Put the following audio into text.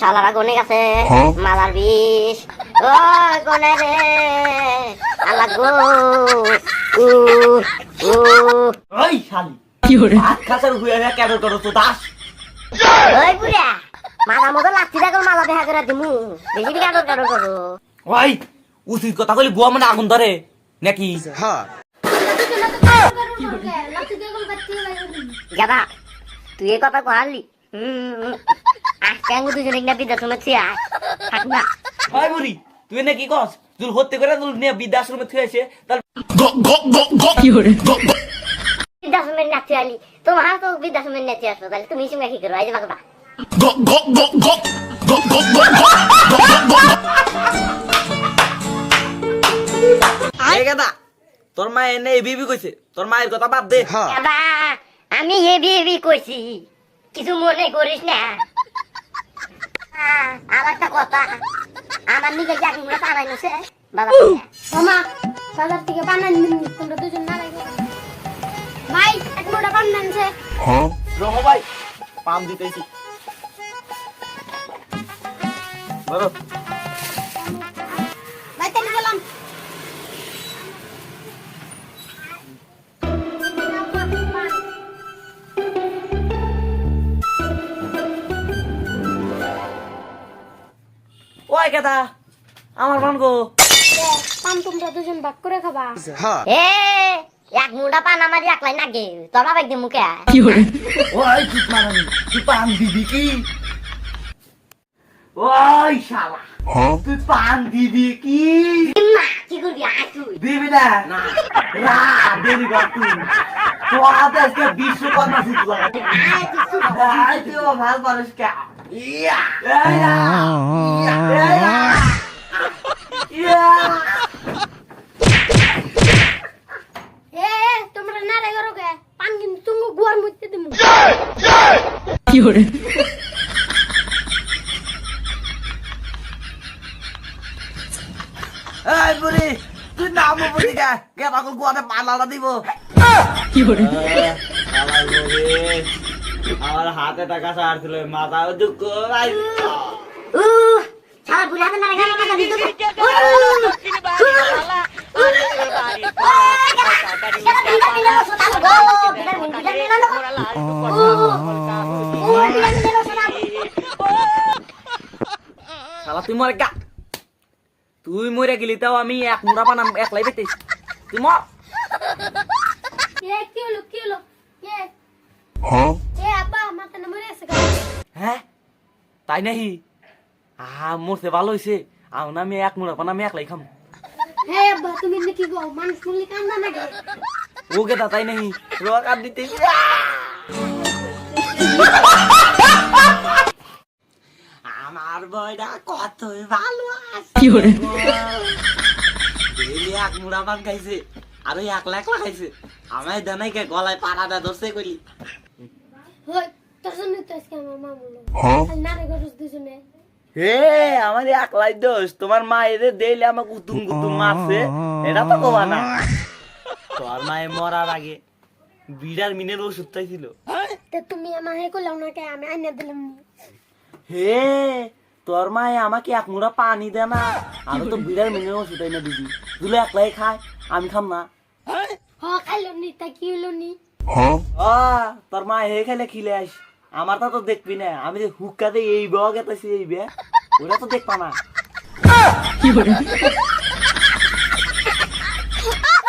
শালারা গনে গেছে। মালার বিষ। ও গনে রে আল্লাহ গো। উ উ। ওই শালি কি হরে ভাত খাসার হুয়ে হয়ে কেন করো তো দাস? ওই বুড়া মালা মতো লাগছি দেখো মালা দেখা করে দিমু। বেশি বিঘা করো করো করো। ওই উচিত কথা কইলে বুয়া মানে আগুন ধরে নাকি? হ্যাঁ। গাদা তুই এই কথা কহালি। হুম। আঙ্গু দুজনে না বিদ্যা শুনেছি আয় থাক না ওই বুড়ি তুই নাকি কস তুই হতে করে তুই নিয়ে থুয়ে তার বৃদ্ধাশ্রমের নাচতে আলি তোমার তো আসব তাহলে তুমি সঙ্গে কি করো যে বাবা তোর মা এনে এই বিবি কইছে তোর মায়ের কথা বাদ দে আমি এবি এবি কইছি কিছু মনে করিস না আর একটা কথা আমার নিজে যাক মুড়া পানাই নছে। বাবা মামা বাজার থেকে নিন তোমরা দুজন না লাগে। ভাই এক মোটা বানান হ্যাঁ? রহ ভাই পাম দিতেছি। বলো ওই গাদা আমার বান গো। পাম তোমরা দুজন ভাগ করে খাবা। এ এক মুড়া পান আমার একলাই নাগে তোর বাবা একদিন মুখে। আয়। ওই ঠিক মারানি তুই পান দিবি কি? ওই শালা। তুই পান দিবি কি? না কি করবি? আয় দিবি না? না। না দেরি কর তুই। তো আজকে বিশ্বকর্মা শিখলো আয় তুই চুপ। তুই ভালো পারিস কে। ইয়া। ইয়া ইয়া এ এ, তোমরা না রে করো কে পান কিন্তু তুমি গুয়ার মধ্যে দিমু এই বুড়ি তুই নাম বুড়ি কে কে গুয়াতে দিব আমার হাতে টাকা ছাড়ছিল মাথা দুঃখ বুড়া হাতে না রেখে আমার কাছে শালা তুই মরে গা তুই মরে গেলি তাও আমি এক মুড়া বানাম একলাই পেতেছি তুই মর কি হলো কি হলো হ্যাঁ তাই নাহি আহা মরতে ভালো হয়েছে আউন আমি এক মুড়া বানাম একলাই খাম হে তুমি নাকি মানুষ কান্দা নাকি ও গেতা তাই নাহি রোয়া কাট দিতে আমার বয়টা কতই ভালো আছে ডেইলি এক মুড়া পান খাইছে আর ওই একলা একলা খাইছে আমায় দেনাইকে গলায় পাড়াটা ধরছে কইলি। হই তোর জন্য তো আজকে আমার মা বলল। না রে করস দুজনে। হে আমার একলাই দোষ। তোমার মা এদের দেইলে আমাকে উতুম কুতুম মারছে। এটা তো কবা না। তোর মায়ে মরার আগে বিড়ার মিনের ওষুধ চাইছিল তে তুমি আমার হে করলাম না কে? আমি আইনা দিলাম। হে তোর মায়ে আমাকে এক মুড়া পানি দে না। আমি তো বিড়ার মিনের ওষুধ না দিদি। দুলে একলাই খায় আমি খাম না। হ খাইলো নি তা কি হলো নি? তোর মা হে খাইলে খিলে আস আমার তা তো দেখবি না আমি যে হুক্কাতে এই বহ গেতেছি এই বে। ওরা তো দেখবা না।